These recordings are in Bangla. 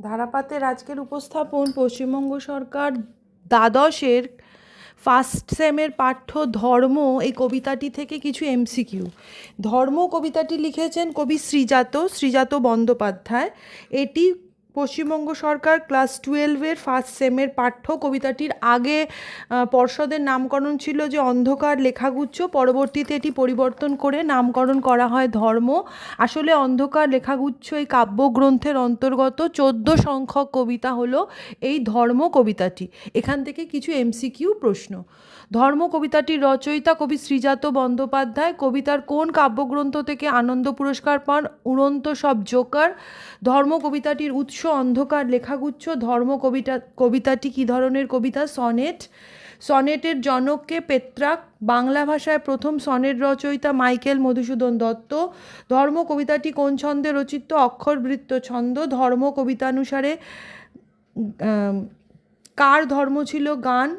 ধারাপাতের আজকের উপস্থাপন পশ্চিমবঙ্গ সরকার দ্বাদশের ফার্স্ট সেমের পাঠ্য ধর্ম এই কবিতাটি থেকে কিছু এমসিকিউ। ধর্ম কবিতাটি লিখেছেন কবি শ্রীজাত শ্রীজাত বন্দ্যোপাধ্যায়। এটি পশ্চিমবঙ্গ সরকার ক্লাস টুয়েলভের ফার্স্ট সেমের পাঠ্য কবিতাটির আগে পর্ষদের নামকরণ ছিল যে অন্ধকার লেখাগুচ্ছ, পরবর্তীতে এটি পরিবর্তন করে নামকরণ করা হয় ধর্ম। আসলে অন্ধকার লেখাগুচ্ছ এই কাব্যগ্রন্থের অন্তর্গত চোদ্দ সংখ্যক কবিতা হলো এই ধর্ম কবিতাটি। এখান থেকে কিছু এমসিকিউ প্রশ্ন। ধর্ম কবিতাটির রচয়িতা কবি শ্রীজাত বন্দ্যোপাধ্যায়। কবিতার কোন কাব্যগ্রন্থ থেকে আনন্দ পুরস্কার পান? উড়ন্ত সব জোকার। ধর্ম কবিতাটির উৎস অন্ধকার, লেখাগুচ্ছ, ধর্ম কবিতা, কবিতাটি কী ধরনের কবিতা? সনেট। সনেটের জনককে পেত্রাক বাংলা ভাষায় প্রথম সনেট রচয়িতা মাইকেল মধুসূদন দত্ত। ধর্ম কবিতাটি কোন ছন্দে রচিত? অক্ষরবৃত্ত ছন্দ। ধর্ম কবিতানুসারে কার ধর্ম ছিল গান?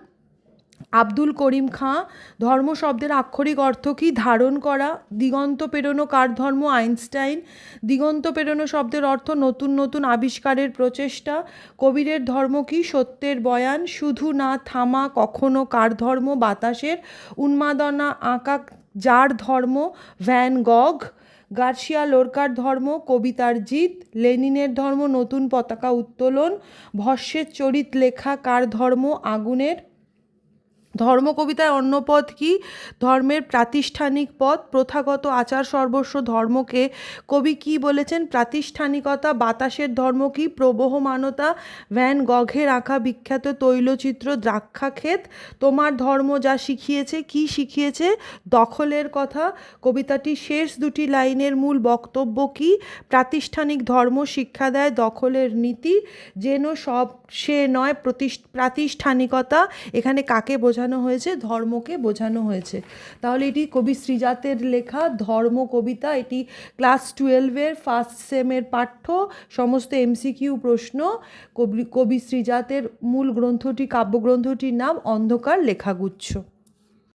আব্দুল করিম খাঁ, ধর্ম শব্দের আক্ষরিক অর্থ কী? ধারণ করা, দিগন্ত পেরোনো কার ধর্ম? আইনস্টাইন। দিগন্ত পেরোনো শব্দের অর্থ নতুন নতুন আবিষ্কারের প্রচেষ্টা। কবিরের ধর্ম কী? সত্যের বয়ান। শুধু না, থামা কখনো কার ধর্ম? বাতাসের উন্মাদনা আঁকা যার ধর্ম? ভ্যান গগ। গার্সিয়া লোরকার ধর্ম, কবিতার জিত। লেনিনের ধর্ম, নতুন পতাকা উত্তোলন। ভস্যের চরিত লেখা কার ধর্ম? আগুনের ধর্ম কবিতায় অন্য পথ কি? ধর্মের প্রাতিষ্ঠানিক পথ প্রথাগত আচার সর্বস্ব ধর্মকে কবি কি বলেছেন? প্রাতিষ্ঠানিকতা, বাতাসের ধর্ম কি? প্রবহমানতা, ভ্যান গঘের আঁকা বিখ্যাত তৈলচিত্র দ্রাক্ষাক্ষেত, তোমার ধর্ম যা শিখিয়েছে, কি শিখিয়েছে? দখলের কথা কবিতাটির শেষ দুটি লাইনের মূল বক্তব্য কি? প্রাতিষ্ঠানিক ধর্ম শিক্ষা দেয় দখলের নীতি, যেন সব সে নয় প্রতিষ্ঠ, প্রাতিষ্ঠানিকতা, এখানে কাকে বোঝানো হয়েছে, ধর্মকে বোঝানো হয়েছে। তাহলে এটি কবি শ্রীজাতের লেখা, ধর্ম, কবিতা, এটি ক্লাস টুয়েলভের ফার্স্ট সেমের পাঠ্য, সমস্ত এমসিকিউ প্রশ্ন। কবি কবি শ্রীজাতের মূল গ্রন্থটি, কাব্যগ্রন্থটির নাম অন্ধকার লেখাগুচ্ছ।